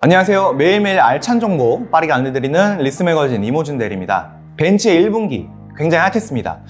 안녕하세요. 매일매일 알찬 정보 빠르게 안내드리는 리스 매거진 이모준 대리입니다. 벤츠의 1분기 굉장히 핫했습니다.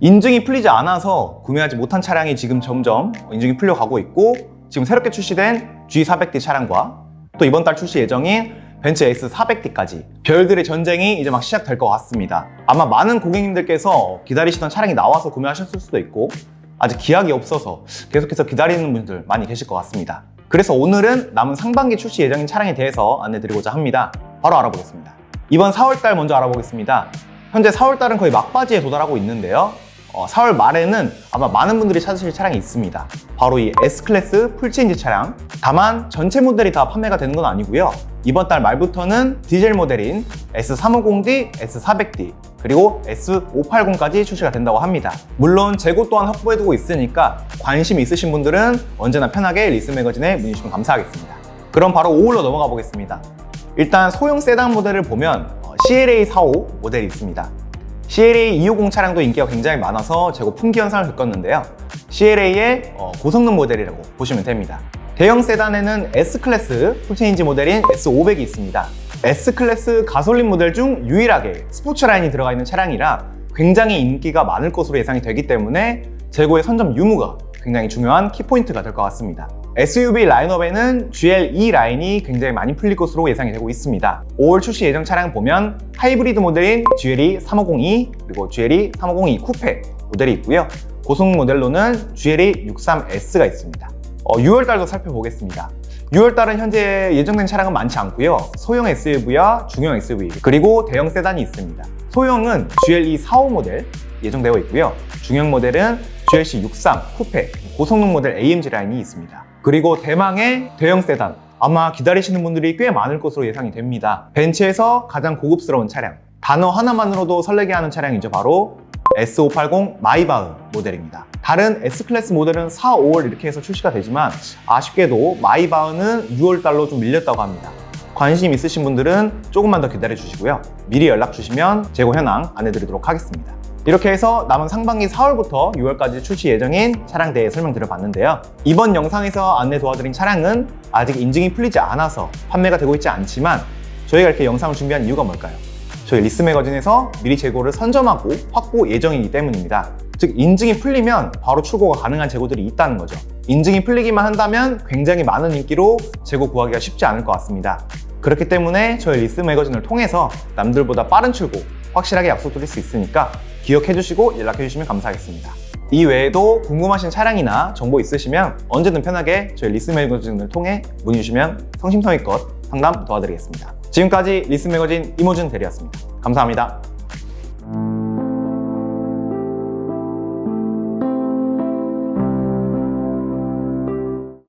인증이 풀리지 않아서 구매하지 못한 차량이 지금 점점 인증이 풀려가고 있고 지금 새롭게 출시된 G400D 차량과 또 이번 달 출시 예정인 벤츠 S400D까지 별들의 전쟁이 이제 막 시작될 것 같습니다. 아마 많은 고객님들께서 기다리시던 차량이 나와서 구매하셨을 수도 있고 아직 기약이 없어서 계속해서 기다리는 분들 많이 계실 것 같습니다. 그래서 오늘은 남은 상반기 출시 예정인 차량에 대해서 안내드리고자 합니다. 바로 알아보겠습니다. 이번 4월달 먼저 알아보겠습니다. 현재 4월달은 거의 막바지에 도달하고 있는데요. 어, 4월 말에는 아마 많은 분들이 찾으실 차량이 있습니다. 바로 이 S클래스 풀체인지 차량. 다만 전체 모델이 다 판매가 되는 건 아니고요. 이번 달 말부터는 디젤 모델인 S350D, S400D, 그리고 S580까지 출시가 된다고 합니다. 물론 재고 또한 확보해두고 있으니까 관심 있으신 분들은 언제나 편하게 리스 매거진에 문의 주시면 감사하겠습니다. 그럼 바로 5월로 넘어가 보겠습니다. 일단 소형 세단 모델을 보면 어, CLA 45 모델이 있습니다. CLA 250 차량도 인기가 굉장히 많아서 재고 품귀 현상을 겪었는데요. CLA의 어, 고성능 모델이라고 보시면 됩니다. 대형 세단에는 S클래스 풀체인지 모델인 S500이 있습니다. S클래스 가솔린 모델 중 유일하게 스포츠 라인이 들어가 있는 차량이라 굉장히 인기가 많을 것으로 예상이 되기 때문에 재고의 선점 유무가 굉장히 중요한 키포인트가 될 것 같습니다. SUV 라인업에는 GL2 라인이 굉장히 많이 풀릴 것으로 예상이 되고 있습니다. 5월 출시 예정 차량 보면 하이브리드 모델인 GLE 3502 그리고 GLE 3502 쿠페 모델이 있고요. 고속 모델로는 GLE 63S가 있습니다. 6월 달도 살펴보겠습니다. 6월 달은 현재 예정된 차량은 많지 않고요. 소형 SUV와 중형 SUV 그리고 대형 세단이 있습니다. 소형은 GLE 45 모델 예정되어 있고요. 중형 모델은 GLC 63 쿠페 고성능 모델 AMG 라인이 있습니다. 그리고 대망의 대형 세단 아마 기다리시는 분들이 꽤 많을 것으로 예상이 됩니다. 벤츠에서 가장 고급스러운 차량 단어 하나만으로도 설레게 하는 차량이죠. 바로 S580 마이바흐 모델입니다. 다른 S클래스 모델은 4, 5월 이렇게 해서 출시가 되지만 아쉽게도 마이바흐는 6월 달로 좀 밀렸다고 합니다. 관심 있으신 분들은 조금만 더 기다려 주시고요. 미리 연락 주시면 재고 현황 안내드리도록 하겠습니다. 이렇게 해서 남은 상반기 4월부터 6월까지 출시 예정인 차량 대해 설명드려봤는데요. 이번 영상에서 안내 도와드린 차량은 아직 인증이 풀리지 않아서 판매가 되고 있지 않지만 저희가 이렇게 영상을 준비한 이유가 뭘까요? 저희 리스 매거진에서 미리 재고를 선점하고 확보 예정이기 때문입니다. 즉 인증이 풀리면 바로 출고가 가능한 재고들이 있다는 거죠. 인증이 풀리기만 한다면 굉장히 많은 인기로 재고 구하기가 쉽지 않을 것 같습니다. 그렇기 때문에 저희 리스 매거진을 통해서 남들보다 빠른 출고 확실하게 약속드릴 수 있으니까 기억해 주시고 연락해 주시면 감사하겠습니다. 이 외에도 궁금하신 차량이나 정보 있으시면 언제든 편하게 저희 리스 매거진을 통해 문의 주시면 성심성의껏 상담 도와드리겠습니다. 지금까지 리스 매거진 이모준 대리였습니다. 감사합니다.